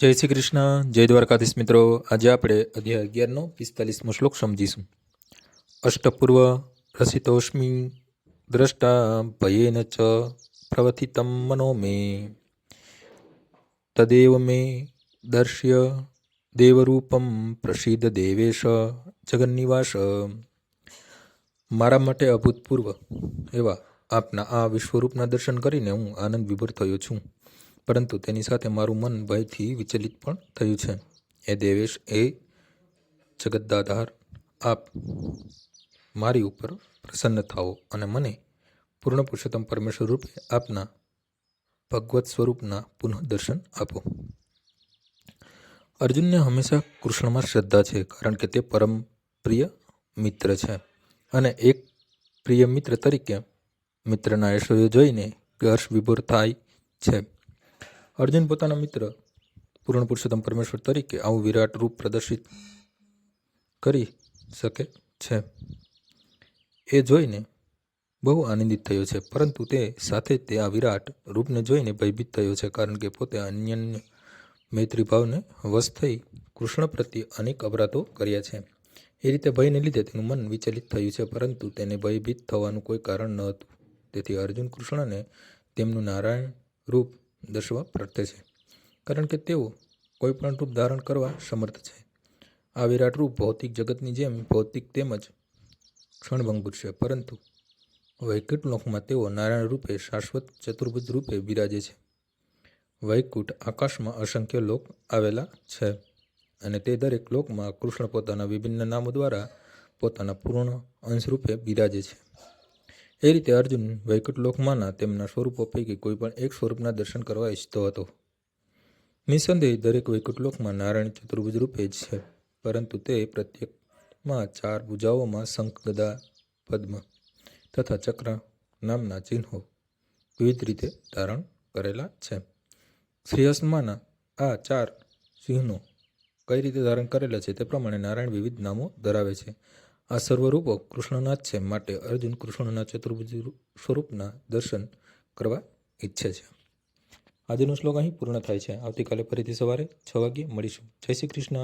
જય શ્રી કૃષ્ણ, જય દ્વારકાધીશ મિત્રો. આજે આપણે અધ્યાય અગિયારનો પિસ્તાલીસમો શ્લોક સમજીશું. અષ્ટપૂર્વ રસિતોષ્મી દ્રષ્ટા ભયેન ચ પ્રવથિતમ મનો મે. તદેવ મે દર્શ્ય દેવરૂપમ પ્રસિદ્ધ દેવેશ જગન્નિવાસ. મારા માટે અભૂતપૂર્વ એવા આપના આ વિશ્વરૂપના દર્શન કરીને હું આનંદ વિભોર થયો છું. પરંતુ તેની સાથે મારું મન ભયથી વિચલિત પણ થયું છે. એ દેવેશ, એ જગતદાધાર આપ મારી ઉપર પ્રસન્ન થાઓ અને મને પૂર્ણ પુરુષોત્તમ પરમેશ્વર રૂપે આપના ભગવત સ્વરૂપના પુનઃ દર્શન આપો. અર્જુનને હંમેશા કૃષ્ણમાં શ્રદ્ધા છે કારણ કે તે પરમ પ્રિય મિત્ર છે અને એક પ્રિય મિત્ર તરીકે મિત્રના ઐશ્વર્ય જોઈને હર્ષ વિભોર થાય છે. અર્જુન પોતાના મિત્ર પૂર્ણ પુરુષોત્તમ પરમેશ્વર તરીકે આવું વિરાટ રૂપ પ્રદર્શિત કરી શકે છે. એ જોઈને બહુ આનંદિત થયો છે, પરંતુ તે સાથે તે આ વિરાટ રૂપને જોઈને ભયભીત થયો છે, કારણ કે પોતે અન્ય મૈત્રીભાવને વશ થઈ કૃષ્ણ પ્રત્યે અનેક અપરાધો કર્યા છે. એ રીતે ભયને લીધે તેનું મન વિચલિત થયું છે, પરંતુ તેને ભયભીત થવાનું કોઈ કારણ ન હતું. તેથી અર્જુન કૃષ્ણને તેમનું નારાયણ રૂપ દર્શવા પ્રાર્થે છે. કારણ કે તેઓ કોઈપણ રૂપ ધારણ કરવા સમર્થ છે. આ વિરાટ રૂપ ભૌતિક જગતની જેમ ભૌતિક તેમજ ક્ષણભંગુર છે. પરંતુ વૈકુંઠ લોકમાં તેઓ નારાયણ રૂપે શાશ્વત ચતુર્ભુજ રૂપે બિરાજે છે. વૈકુંઠ આકાશમાં અસંખ્ય લોક આવેલા છે અને તે દરેક લોકમાં કૃષ્ણ પોતાના વિભિન્ન નામો દ્વારા પોતાના પૂર્ણ અંશ રૂપે બિરાજે છે. એ રીતે અર્જુન વૈકુંઠલોકમાંના તેમના સ્વરૂપો પૈકી કોઈ પણ એક સ્વરૂપના દર્શન કરવા ઈચ્છતો હતો. નિસંદેહ દરેક વૈકુંઠલોકમાં નારાયણ ચતુર્ભુજ રૂપે જ છે, પરંતુ તે પ્રત્યેકમાં ચાર ભુજાઓમાં શંખ ગદા પદ્મ તથા ચક્ર નામના ચિહ્નો વિવિધ રીતે ધારણ કરેલા છે. શ્રીહસ્માના આ ચાર ચિહ્નો કઈ રીતે ધારણ કરેલા છે તે પ્રમાણે નારાયણ વિવિધ નામો ધરાવે છે. આ સર્વરૂપો કૃષ્ણના જ છે માટે અર્જુન કૃષ્ણના ચતુર્ભુજ સ્વરૂપના દર્શન કરવા ઈચ્છે છે. આજનો શ્લોક અહીં પૂર્ણ થાય છે. આવતીકાલે ફરીથી સવારે છ વાગ્યે મળીશું. જય શ્રી કૃષ્ણ.